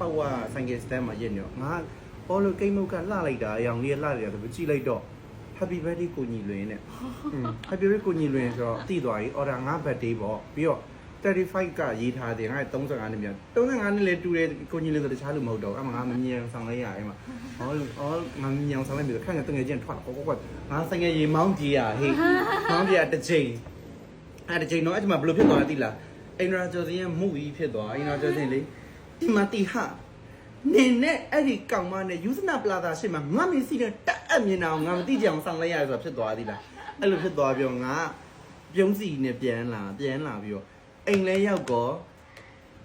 ပောက်ဝဆိုင်ကယ်စတန်မှာရက်နေတော့ငါဘောလို့ကိတ်မုတ်ကလှလိုက်တာအရောင်လေးလှလိုက်တာဆိုကြည့်လိုက်တော့ Happy birthday ကိုညီလွင်နဲ့ Happy birthday ကိုညီလွင်ဆိုတော့တည်သွားပြီ order ငါ birthday ပေါ့ပြီးတော့35ကရေးထားတယ်ငါ35နှစ်မြန်35နှစ်လေတူတယ်ကိုညီလွင်ဆိုတခြားလူမဟုတ်တော့အမငါမမြင်ဆောင်လိုက်ရအဲ့မှာဟောဟောငါမမြင်ဆောင်လိုက်ပြီခန့်ကတငယ်ချင်းထွက်ကောကောငါဆိုင်ငယ်ရေမောင်းကြီးရဟေးမောင်းကြီးရတစ်ချိန်အဲ့တစ်ချိန်တော့အဲ့ဒီမှာဘယ်လိုဖြစ်သွားလဲသိလားအင်ဒရာကျော်စင်းရဲ့မှုကြီးဖြစ်သွားအင်ဒရာကျော်စင်းလေ ဒီမှာတီဟာနေနဲ့အဲ့ဒီကောင်မနဲ့ယူဇနာပလာသာရှေ့မှာငါမင်းစီနဲ့တက်အပ်မြင်အောင်ငါမသိကြအောင်ဆောင်လိုက်ရဆိုတာဖြစ်သွားသေးလားအဲ့လိုဖြစ်သွားပြီးတော့ငါပြုံးစီနဲ့ပြန်လာပြန်လာပြီးတော့အိမ်လဲရောက်တော့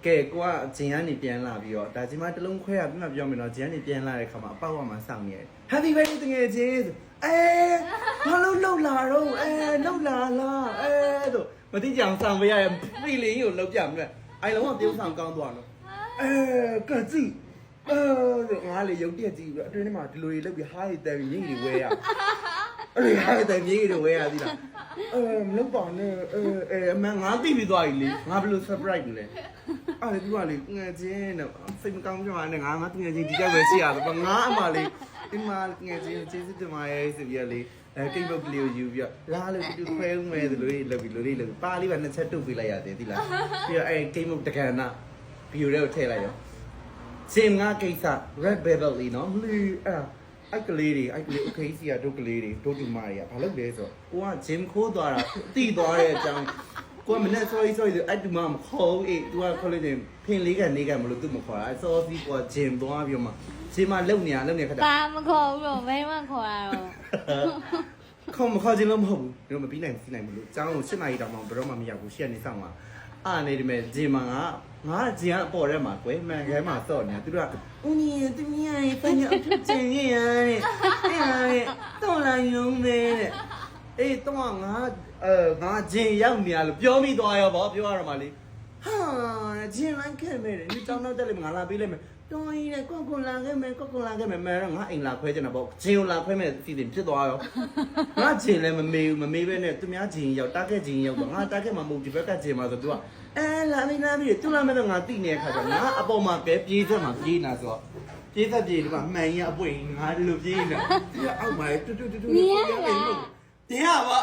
ကဲကွာဂျင်ကနေပြန်လာပြီးတော့ဒါဂျင်မတလုံးခွဲရပြမပြောမယ်နော်ဂျင်ကနေပြန်လာတဲ့ခါမှာအပေါက်ဝမှာစောင့်နေတယ် Happy birthday တငယ်ချင်းဆိုအဲဘာလို့လှုပ်လာတော့အဲလှုပ်လာလားအဲဆိုမသိကြအောင်ဆောင်ပေးရရင် feeling ကိုလှုပ်ပြမလဲအိုင်လုံးကပြုံးဆောင်ကောင်းသွားတော့ အဲကကြည့်အဲငါလေရုပ်တက်ကြည့်ပြီးအတွင်းထဲမှာဒီလိုတွေလုပ်ပြီးဟားရီတယ်ပြီးမြင့်ကြီးတွေဝဲရအဲ့ဒီဟားရီတယ်မြင့်ကြီးတွေဝဲရသီးလားအဲမလုပ်ပါနဲ့အဲအဲအမငါသိပြီးသွားပြီလေငါဘယ်လို surprise လဲအဲ့ဒါသူကလေငွေချင်းနဲ့စိတ်မကောင်းကြပါနဲ့ငါငါငွေချင်းဒီကြောက်ပဲရှိရတယ်ပေါ့ငါအမလေးဒီမှာငွေချင်းကျေးဇူးတင်ပါတယ်ဆိုပြီးလေအဲကိတ်ဘုတ်ကလေးကိုယူပြီးတော့လာလို့တူခွဲဦးမယ်ဒီလိုလေးလုပ်ပြီးလိုလေးလုပ်ပါလေးပဲနှစ်ချက်တုတ်ပေးလိုက်ရတယ်သီးလားပြီးတော့အဲကိတ်ဘုတ်တကန်နာ ဗီဒီယိုလေးကိုထည့်လိုက်ရောစင်ငါကိစ္စ red bevel လေးနော်လီအဲ့အဲ့ကလေးတွေအဲ့ကလေး okay စီရတို့ကလေးတွေတို့ဒီမာတွေကဘာလုပ်လဲဆိုတော့ကိုက gym ခိုးသွားတာတိသွားတဲ့အကြောင်းကိုကမနေ့ sorry sorry ဆိုအဲ့ဒီမှာမခေါ်အေး तू ကခေါ်လို့တင်ဖင်လေးကနေကမလို့ तू မခေါ်တာအဲ့ sorry ကိုက gym သွားပြီးတော့မှ gym မှာလုံနေရလုံနေခက်တာပါမခေါ်ဘူးတော့ဘယ်မှခေါ်ရတော့ခေါ်မခေါ်ခြင်းလို့မဟုတ်ဘူးဒီလိုမပြီးနိုင်မပြီးနိုင်ဘူးလို့အကြောင်းကို7နာရီတောင်မှဘယ်တော့မှမရောက်ဘူးရှေ့ကနေစောင့်မှာ အာနေဒီမဲ့ဂျင်မာကငါဂျင်ကအပေါ်ထဲမှာကွယ်မှန်ခဲမှာစော့နေတာသူတို့ကဦးကြီးသူမြင်ရပညာအဖြစ်ကျင်ရရတဲ့အဲ့ဒါတော့လာယုံပဲတဲ့အေးတော့ငါအဲငါဂျင်ရောက်နေရလို့ပြောမိသွားရောဗောပြောရတော့မှလေဟာဂျင်လိုက်ခဲ့မယ်ဒီတောင်းတော့တက်လိမ့်ငါလာပေးလိုက်မယ် တော်ရင်လည်းကိုကိုလာခဲ့မယ်ကိုကိုလာခဲ့မယ်မဲတော့ငါအိမ်လာခွဲချင်တာပေါ့ဂျင်ကိုလာခွဲမယ်စီစဉ်ဖြစ်သွားရောငါဂျင်လည်းမမေးဘူးမမေးပဲနဲ့သူများဂျင်ရောက်တားကက်ဂျင်ရောက်တော့ငါတားကက်မှာမဟုတ်ဒီဘက်ကဂျင်မှာဆိုသူကအဲလာမင်းလာမင်းသူလာမတော့ငါတိနေတဲ့ခါကျငါအပေါ်မှာပဲပြေးသက်မှာပြေးနေတာဆိုတော့ပြေးသက်ပြေးဒီမှာမှန်ရအပွင့်ငါဒီလိုပြေးနေတာဒီကအောက်မှာတူတူတူတူတင်ရပါ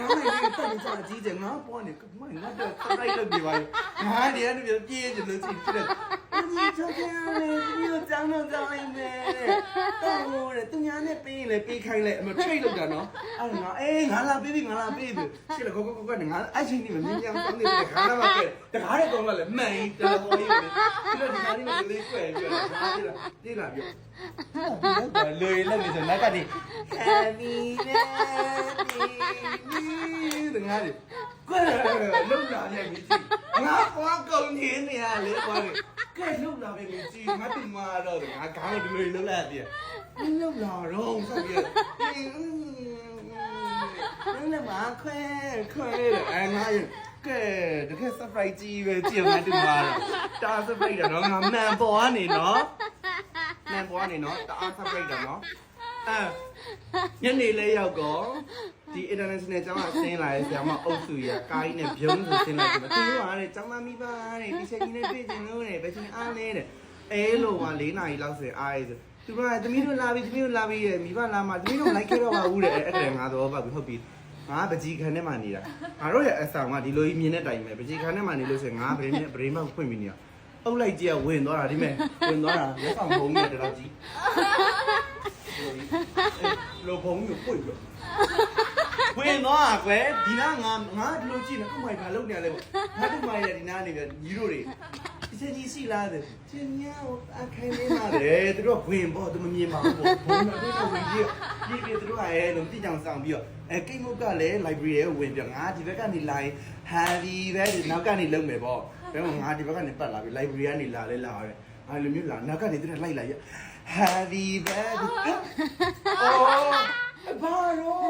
ငါလည်းတက်နေကြအကြီးကျငါပေါ်နေကမငါတော့စိုက်လို့ပြပါငါဒီကနေပြေးကြလို့ကြည့်ပြတယ် ဒီချောင်းလေးဒီလိုကြောင်းတော့ကြောင်းနေတယ်တော့တဲ့သူများနဲ့ပေးရင်လည်းပေးခိုင်းလိုက်အမ trade လုပ်တာနော်အဲ့ငါအေးငါလာပေးပြီငါလာပေးပြီရှေ့လေကောကောကောငါအဲ့ချင်းဒီမမြင်အောင်တောင်းနေတယ်ခါနာမှာကဲတခါတဲ့ကောင်ကလည်းမှန်တယ်တော်တော်ကြီးပဲပြီးတော့ဒီမှာဒီမှာလေးကွယ်ပြတော့ငါဒီလားဒီလားပြောလွေလက်နေဆိုလက်ကနေ Happy birthday ငါဒီကွယ်လုံလာရဲ့မြကြီးငါကွာကုန်နေနေရလေကွာ ကဲလုံလာပဲမြကြီးငါတင်မာတော့ငါခေါင်းဒီလိုလုံလာတယ်လုံလာတော့ဆိုပြီးလုံလာမှာခွဲခွဲအဲငါကဲတကယ် surprise ကြီးပဲကြည့်ငါတင်မာတော့တာ surprise တော့ငါမှန်ပေါ်ကနေနော်မှန်ပေါ်ကနေနော်တာ surprise တော့နော်အဲညနေလေးရောက်တော့ ဒီ international ကျောင်းကဆင်းလာတဲ့ဆရာမအုပ်စုရကားကြီးနဲ့ပြုံးကိုဆင်းလာတယ်မသိဘူးဟာတဲ့ကျောင်းမမိပါတဲ့ဒီချက်ကြီးနဲ့တွေ့ချင်လို့တဲ့ဘယ်ချင်းအားလဲတဲ့အဲလိုက၄နာရီလောက်ဆိုအားရဲဆိုသူကသမီးတို့လာပြီသမီးတို့လာပြီရဲ့မိဘလာမှသမီးတို့လိုက်ခဲ့တော့ပါဘူးတဲ့အဲ့ဒါငါတော့ပါပြီဟုတ်ပြီငါပကြီးခန်းထဲမှာနေတာငါတို့ရဲ့အဆောင်ကဒီလိုကြီးမြင်တဲ့အတိုင်းပဲပကြီးခန်းထဲမှာနေလို့ဆိုရင်ငါဘယ်နဲ့ဗရင်မောက်ဖွင့်ပြီးနေတာအုပ်လိုက်ကြီးကဝင်သွားတာဒီမဲ့ဝင်သွားတာလက်ဆောင်ဘုံနဲ့တတော့ကြီးလိုဘုံကိုပွင့်လို့ ဝင်သွားကွယ်ဒီနာငါငါဒီလိုကြည့်နေဥမိုင်ဘာလုပ်နေရလဲပေါ့ငါတို့မိုင်ရဒီနာနေပြညီတို့တွေဒီစကြီးစီလာတယ်ချင်းညာကိုအခိုင်နေလာတယ်သူတို့ဝင်ပေါ့သူမမြင်ပါဘူးပေါ့ဘုံတော့တို့ဝင်ကြည့်ကြည့်ပြီးသူတို့ကအဲလုံးတိကြောင်ဆောင်ပြီးတော့အဲကိတ်မုတ်ကလည်း library ရဲ့ဝင်ပြငါဒီဘက်ကနေလာရင် heavy ပဲဒီနောက်ကနေလုံးမယ်ပေါ့ဘယ်မှာငါဒီဘက်ကနေပတ်လာပြီ library ကနေလာလဲလာရတယ်အဲလိုမျိုးလာနောက်ကနေသူတို့လိုက်လာရ heavy ပဲအော်ဘာရော